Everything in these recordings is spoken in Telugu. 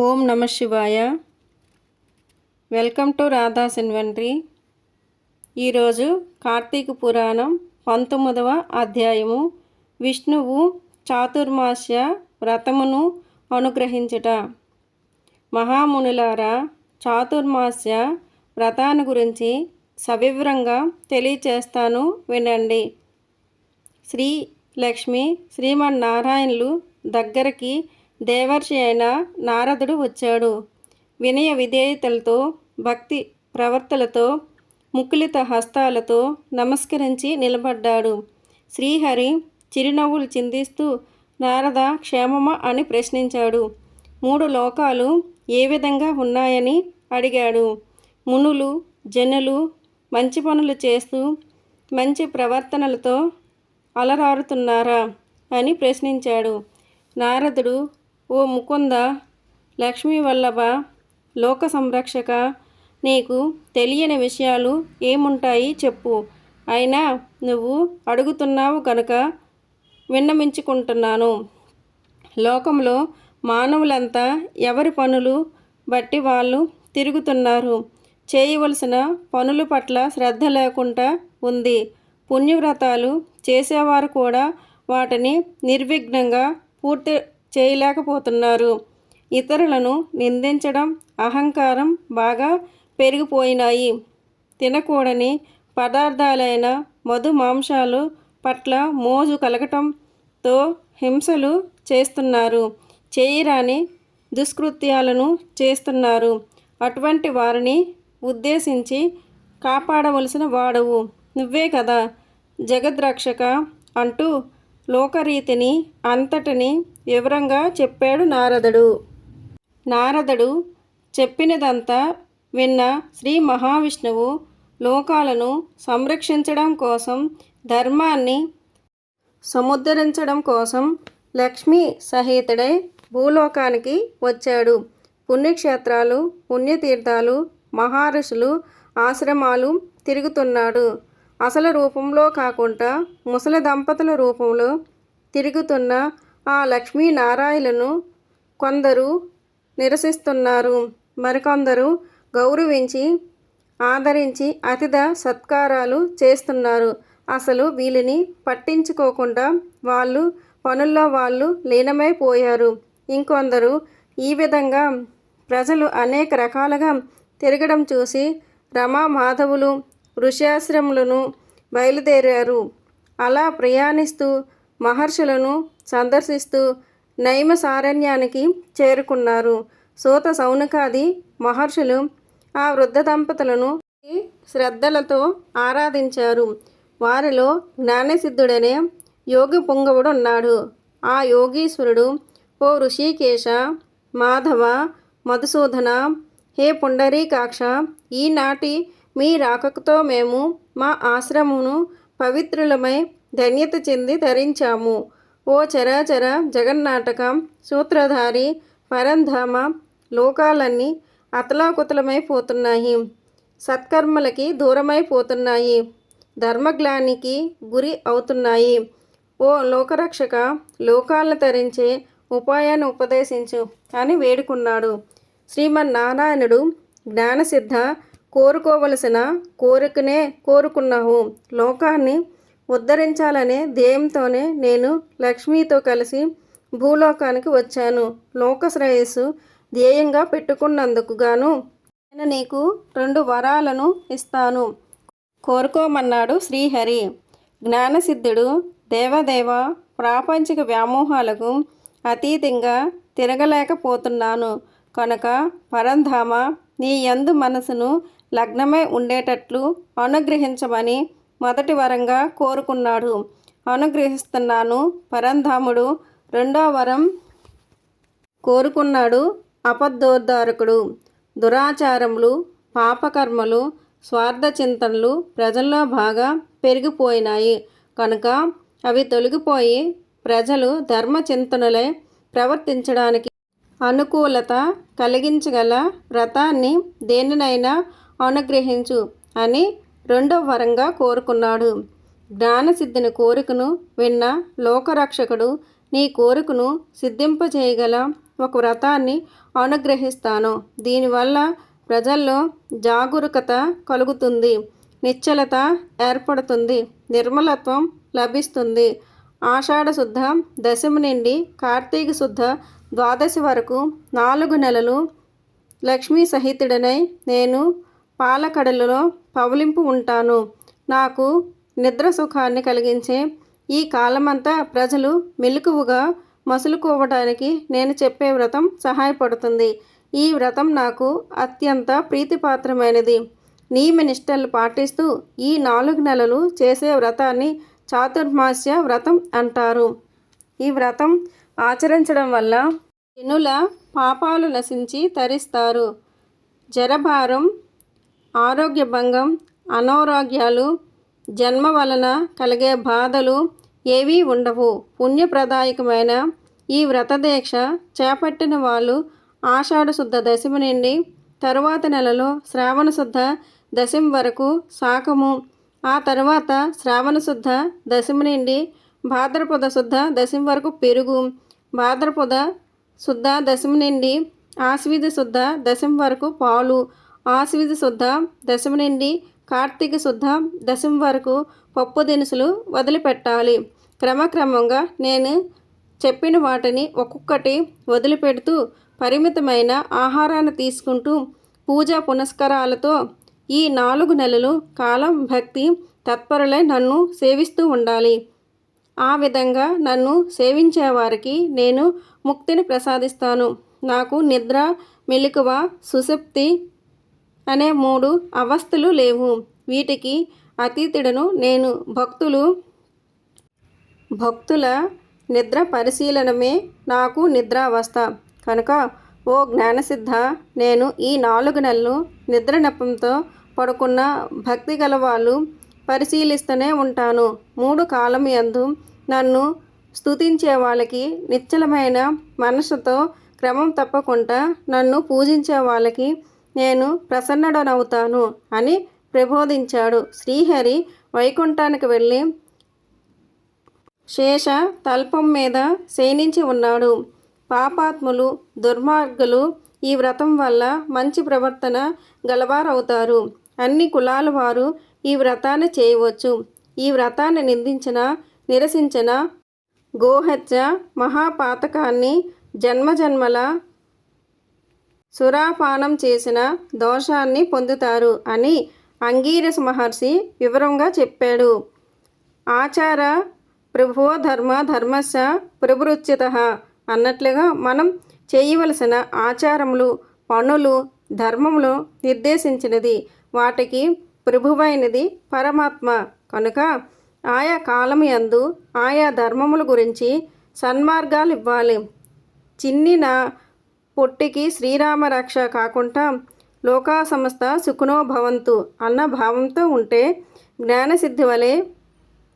ఓం నమ శివాయ. Welcome to Radha's inventory. ఈరోజు కార్తీక పురాణం పంతొమ్మిదవ అధ్యాయము. విష్ణువు చాతుర్మాస్య వ్రతమును అనుగ్రహించుట. మహామునులారా చాతుర్మాస్య వ్రతాన్ని గురించి సవివరంగా తెలియచేస్తాను వినండి. శ్రీ లక్ష్మి శ్రీమన్నారాయణులు దగ్గరికి దేవర్షి అయిన నారదుడు వచ్చాడు. వినయ విధేయతలతో భక్తి ప్రవర్తలతో ముకులిత హస్తాలతో నమస్కరించి నిలబడ్డాడు. శ్రీహరి చిరునవ్వులు చిందిస్తూ నారద క్షేమమా? అని ప్రశ్నించాడు. మూడు లోకాలు ఏ విధంగా ఉన్నాయని? అడిగాడు. మునులు జనులు మంచి పనులు చేస్తూ మంచి ప్రవర్తనలతో అలరారుతున్నారా? అని ప్రశ్నించాడు. నారదుడు ఓ ముకుంద లక్ష్మీ వల్లభ లోక సంరక్షక నీకు తెలియని విషయాలు ఏముంటాయి చెప్పు. అయినా నువ్వు అడుగుతున్నావు కనుక విన్నమించుకుంటున్నాను లోకంలో మానవులంతా ఎవరి పనులు బట్టి వాళ్ళు తిరుగుతున్నారు. చేయవలసిన పనుల పట్ల శ్రద్ధ లేకుండా ఉంది. పుణ్యవ్రతాలు చేసేవారు కూడా వాటిని నిర్విఘ్నంగా పూర్తి చేయలేకపోతున్నారు. ఇతరులను నిందించడం అహంకారం బాగా పెరిగిపోయినాయి. తినకూడని పదార్థాలైన మధు మాంసాలు పట్ల మోజు కలగటంతో హింసలు చేస్తున్నారు. చేయరాని దుష్కృత్యాలను చేస్తున్నారు. అటువంటి వారిని ఉద్దేశించి కాపాడవలసిన వాడవు. నువ్వే కదా జగద్రక్షక అంటూ లోకరీతిని అంతటిని వివరంగా చెప్పాడు నారదుడు. నారదుడు చెప్పినదంతా విన్న శ్రీ మహావిష్ణువు లోకాలను సంరక్షించడం కోసం ధర్మాన్ని సముద్ధరించడం కోసం లక్ష్మీ సహితుడై భూలోకానికి వచ్చాడు. పుణ్యక్షేత్రాలు పుణ్యతీర్థాలు మహర్షులు ఆశ్రమాలు తిరుగుతున్నాడు. అసలు రూపంలో కాకుండా ముసలి దంపతుల రూపంలో తిరుగుతున్న ఆ లక్ష్మీనారాయణను కొందరు నిరసిస్తున్నారు. మరికొందరు గౌరవించి ఆదరించి అతిథ సత్కారాలు చేస్తున్నారు. అసలు వీళ్ళని పట్టించుకోకుండా వాళ్ళు పనుల్లో వాళ్ళు లీనమైపోయారు. ఇంకొందరు ఈ విధంగా ప్రజలు అనేక రకాలుగా తిరగడం చూసి రమా మాధవులు ఋష్యాశ్రములను బయలుదేరారు. అలా ప్రయాణిస్తూ మహర్షులను సందర్శిస్తూ నైమసారణ్యానికి చేరుకున్నారు. సూత సౌనకాది మహర్షులు ఆ వృద్ధ దంపతులను శ్రద్ధలతో ఆరాధించారు. వారిలో జ్ఞానసిద్ధుడనే యోగి పుంగవుడు ఉన్నాడు ఆ యోగీశ్వరుడు ఓ ఋషికేశ మాధవ మధుసూదన హే పుండరీకాక్ష ఈనాటి మీ రాకతో మేము మా ఆశ్రమును పవిత్రులమై ధన్యత చెంది ధరించాము. ఓ చరాచర జగన్నాటకం సూత్రధారి పరంధామ లోకాలన్నీ అతలాకుతలమైపోతున్నాయి సత్కర్మలకి దూరమైపోతున్నాయి ధర్మగ్లానికి గురి అవుతున్నాయి. ఓ లోకరక్షక లోకాలను తరించే ఉపాయాన్ని ఉపదేశించు అని వేడుకున్నాడు. శ్రీమన్నారాయణుడు జ్ఞానసిద్ధ కోరుకోవలసిన కోరికనే కోరుకున్నావు. లోకాన్ని ఉద్ధరించాలనే ధ్యేయంతోనే నేను లక్ష్మితో కలిసి భూలోకానికి వచ్చాను. లోక శ్రేయస్సు ధ్యేయంగా పెట్టుకున్నందుకు గాను నేను నీకు రెండు వరాలను ఇస్తాను. కోరుకోమన్నాడు శ్రీహరి. జ్ఞానసిద్ధుడు దేవదేవ ప్రాపంచిక వ్యామోహాలకు అతీతంగా తిరగలేకపోతున్నాను. కనుక పరంధామ నీ యందు మనసును లగ్నమై ఉండేటట్లు అనుగ్రహించమని మొదటి వరంగా కోరుకున్నాడు. అనుగ్రహిస్తున్నాను పరంధాముడు రెండో వరం కోరుకున్నాడు అపద్దోద్ధారకుడు దురాచారములు పాపకర్మలు స్వార్థ చింతనలు ప్రజల్లో బాగా పెరిగిపోయినాయి. కనుక అవి తొలగిపోయి ప్రజలు ధర్మ చింతనలే ప్రవర్తించడానికి అనుకూలత కలిగించగల వ్రతాన్ని దేనినైనా అనుగ్రహించు అని రెండో వరంగా కోరుకున్నాడు. జ్ఞానసిద్ధిని కోరికను విన్న లోకరక్షకుడు నీ కోరికను సిద్ధింపజేయగల ఒక వ్రతాన్ని అనుగ్రహిస్తాను. దీనివల్ల ప్రజల్లో జాగరూకత కలుగుతుంది నిశ్చలత ఏర్పడుతుంది నిర్మలత్వం లభిస్తుంది. ఆషాఢ శుద్ధ దశమి నుండి కార్తీక శుద్ధ ద్వాదశి వరకు నాలుగు నెలలు లక్ష్మీ సహితుడనై నేను పాలకడలలో పవలింపు ఉంటాను. నాకు నిద్ర సుఖాన్ని కలిగించే ఈ కాలమంతా ప్రజలు మెలకువగా మసులుకోవడానికి నేను చెప్పే వ్రతం సహాయపడుతుంది. ఈ వ్రతం నాకు అత్యంత ప్రీతిపాత్రమైనది. నియమ నిష్టలు పాటిస్తూ ఈ నాలుగు నెలలు చేసే వ్రతాన్ని చాతుర్మాస్య వ్రతం అంటారు. ఈ వ్రతం ఆచరించడం వల్ల జనుల పాపాలు నశించి తరిస్తారు. జరభారం ఆరోగ్య భంగం అనారోగ్యాలు జన్మ వలన కలిగే బాధలు ఏవీ ఉండవు. పుణ్యప్రదాయకమైన ఈ వ్రతదీక్ష చేపట్టిన వాళ్ళు ఆషాఢ శుద్ధ దశమి నుండి తరువాత నెలలో శ్రావణ శుద్ధ దశమి వరకు సాకము. ఆ తర్వాత శ్రావణ శుద్ధ దశమి నుండి భాద్రపద శుద్ధ దశమి వరకు పెరుగు. భాద్రపద శుద్ధ దశమి నుండి ఆశ్వీజ శుద్ధ దశమి వరకు పాలు. ఆశ్వీజ శుద్ధ దశమి నుండి కార్తీక శుద్ధ దశమి వరకు పప్పు దినుసులు వదిలిపెట్టాలి. క్రమక్రమంగా నేను చెప్పిన వాటిని ఒక్కొక్కటి వదిలిపెడుతూ పరిమితమైన ఆహారాన్ని తీసుకుంటూ పూజా పునస్కారాలతో ఈ నాలుగు నెలలు కాలం భక్తి తత్పరులై నన్ను సేవిస్తూ ఉండాలి. ఆ విధంగా నన్ను సేవించే వారికి నేను ముక్తిని ప్రసాదిస్తాను. నాకు నిద్ర మెలకువ సుశక్తి అనే మూడు అవస్థలు లేవు. వీటికి అతీతుడను నేను. భక్తులు భక్తుల నిద్ర పరిశీలనమే నాకు నిద్రావస్థ. కనుక ఓ జ్ఞానసిద్ధ నేను ఈ నాలుగు నెలలు నిద్ర నెపంతో పడుకున్న భక్తి గల వాళ్ళు పరిశీలిస్తూనే ఉంటాను. మూడు కాలం యందు నన్ను స్తుతించే వాళ్ళకి నిశ్చలమైన మనసుతో క్రమం తప్పకుండా నన్ను పూజించే వాళ్ళకి నేను ప్రసన్నుడనవుతాను అని ప్రబోధించాడు. శ్రీహరి వైకుంఠానికి వెళ్ళి శేష తల్పం మీద శయనించి ఉన్నాడు. పాపాత్ములు దుర్మార్గులు ఈ వ్రతం వల్ల మంచి ప్రవర్తన గలవారవుతారు. అన్ని కులాల వారు ఈ వ్రతాన్ని చేయవచ్చు. ఈ వ్రతాన్ని నిందించిన నిరసించిన గోహత్య మహాపాతకాన్ని జన్మజన్మల సురాపానం చేసిన దోషాన్ని పొందుతారు అని అంగీరస మహర్షి వివరంగా చెప్పాడు. ఆచార ప్రభో ధర్మ ధర్మస్య ప్రభృత్యత అన్నట్లుగా మనం చేయవలసిన ఆచారములు పనులు ధర్మములు నిర్దేశించినది. వాటికి ప్రభువైనది పరమాత్మ. కనుక ఆయా కాలం యందు ఆయా ధర్మముల గురించి సన్మార్గాలు ఇవ్వాలి. చిన్నిన పొట్టికి శ్రీరామ రక్ష కాకుండా లోకా సంస్థ సుఖనో భవంతు అన్న భావంతో ఉంటే జ్ఞానసిద్ధి వలె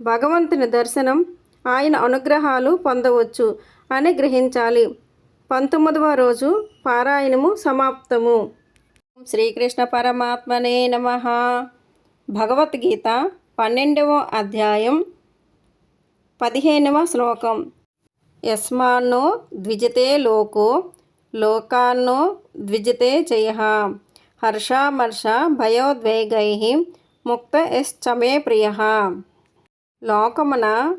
భగవంతుని దర్శనం ఆయన అనుగ్రహాలు పొందవచ్చు అని గ్రహించాలి. పంతొమ్మిదవ రోజు పారాయణము సమాప్తము. శ్రీకృష్ణ పరమాత్మనే నమ. భగవద్గీత పన్నెండవ అధ్యాయం పదిహేనవ శ్లోకం. యస్మాన్నో ద్విజతే లోకో లోకాన్నో ద్విజతే జయ. హర్షామర్ష భయోద్వేగై ముక్త ఎశ్చమే ప్రియ. లోకమున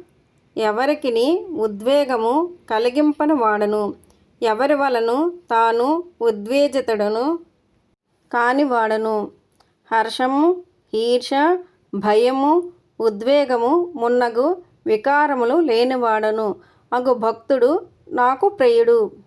ఎవరికిని ఉద్వేగము కలిగింపను వాడను ఎవరి వలను తాను ఉద్వేజితుడను కానివాడను. హర్షము ఈర్ష భయము ఉద్వేగము మున్నగు వికారములు లేనివాడను. అగు భక్తుడు నాకు ప్రియుడు.